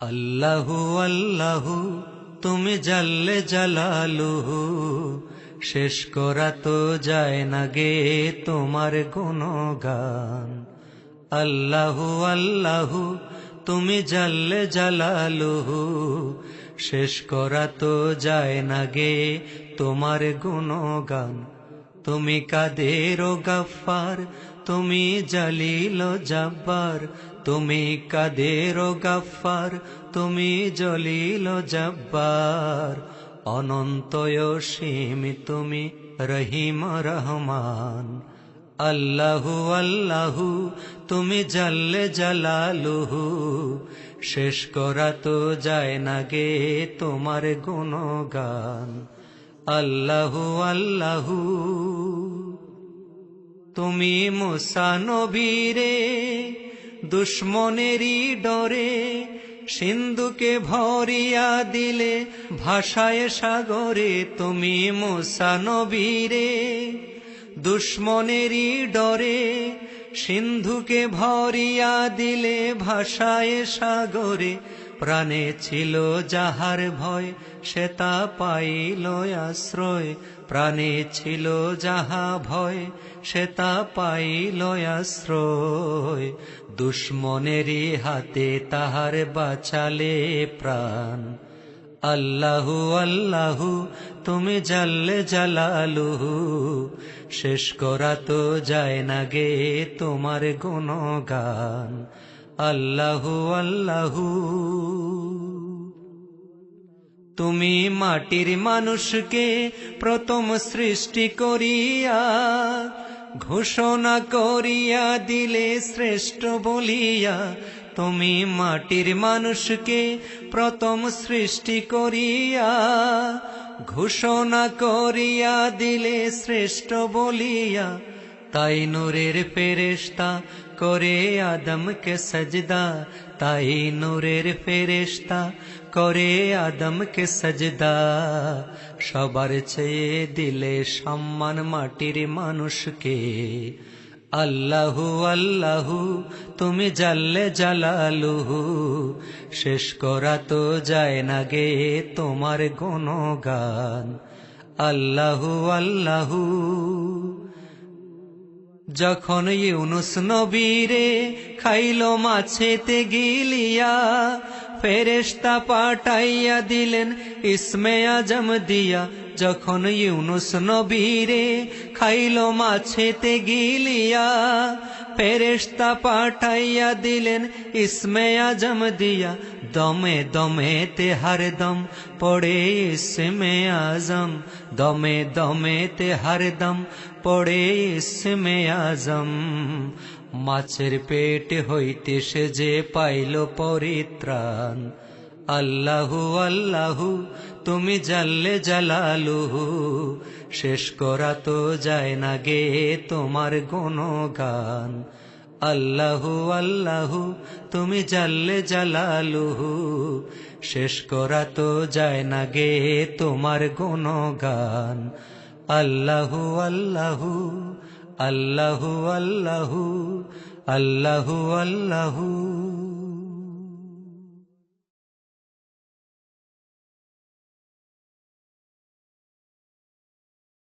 আল্লাহু আল্লাহু, তুমি জাল্লে জালালুহু। শেষ করা তো যায় না গে তোমার গুণগান। আল্লাহু আল্লাহু, তুমি জাল্লে জালালুহু। শেষ করা তো যায় না গে তোমার গুণগান। তুমি কাদের গাফার তুমি জালিল জব্বার। তুমি কাদের গাফার তুমি জলিল জব্বার। অনন্তয় সীম তুমি রহিম রহমান। আল্লাহু আল্লাহু, তুমি জাল্লে জালালুহু। শেষ করা তো যায় না গে তোমার গুণগান। আল্লাহু আল্লাহু, তুমি মুসা নবীরে দুশ্মনেরই ডরে সিন্ধুকে ভরিয়া দিলে, ভাষায় সাগরে, তুমি মোসানবীরে দুশ্মনেরই ডরে সিন্ধুকে ভরিয়া দিলে, ভাষায় সাগরে প্রাণে ছিল যাহার ভয়, সে তা পাইল আশ্রয়। প্রাণে ছিল যাহা ভয়, সে তা পাইল আশ্রয়। দুশ্মনেরই হাতে তাহার বাঁচালে প্রাণ। আল্লাহু আল্লাহু, তুমি জাল্লে জালালুহু। শেষ করা তো যায় না গে তোমার গুণগান। আল্লাহু আল্লাহু। তুমি মাটির মানুষকে প্রথম সৃষ্টি করিয়া, ঘোষণা করিয়া দিলে শ্রেষ্ঠ বলিয়া, তুমি মাটির মানুষকে প্রথম সৃষ্টি করিয়া, ঘোষণা করিয়া দিলে শ্রেষ্ঠ বলিয়া তাই নূরের ফেরেশতা করে আদমকে সজদা। তাই নূরের ফেরেশতা করে আদমকে সজদা। সবার চেয়ে দিলে সম্মান মাটির মানুষকে। আল্লাহু আল্লাহু, তুমি জাল্লে জালালুহু। শেষ করা তো যায় না গে তোমার গুণগান। আল্লাহু আল্লাহু যখন ইউনুস নবীরে খাইল মাছেতে গিলিয়া ফেরেস্তা পাঠাইয়া দিলেন ইসমে আজম দিয়া যখন ইউনুস নবীরে খাইল মাছেতে গিলিয়া, ফেরেশতা পাঠাইয়া দিলেন, ইসমে আজম দিয়া দমে দমে তে হর দম, পড়ে ইসমে আজম, দমে দমে তে হর দম, পড়ে ইসমে আজম। মাছের পেট হইতে সে যে পাইল পরিত্রাণ আল্লাহু আল্লাহু, তুমি জাল্লে জালালুহু। শেষ করা তো যায় না গে তোমার গুণগান। আল্লাহু আল্লাহু, তুমি জাল্লে জালালুহু। শেষ করা তো যায় না গে তোমার গুণগান। আল্লাহু আল্লাহু আল্লাহু আল্লাহু আল্লাহু আল্লাহু।